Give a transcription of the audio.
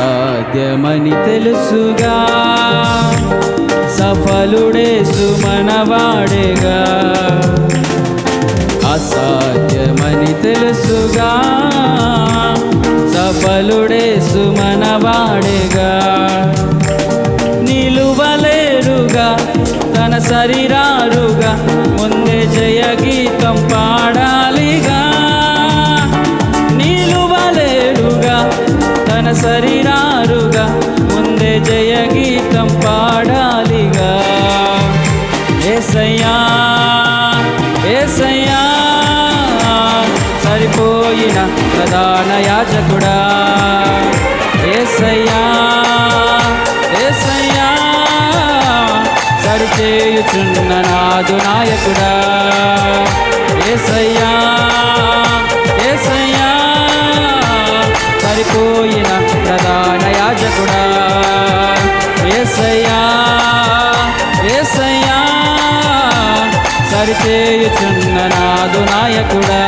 సాధ్యమని తెలుసుగా. సఫలుడే సుమనవాడేగా. అసాధ్యమని తెలుసుగా. సఫలుడే సుమనవాడేగా. నిలువలేరుగా తన శరీరారుగా ముందే జయ గీతం పా తన సరిరారుగా ముందే జయ గీతం పాడాలిగా. ఏసయ్యా ఏసయ్యా సరిపోయిన ప్రధాన యాజకుడా. ఏసయ్యా ఏసయ్యా సరిచేయుచున్న నాదు నాయకుడా. ఏసయ్యా ఏసయ్యా సరిచేయుచున్న నాదు నాయకుడా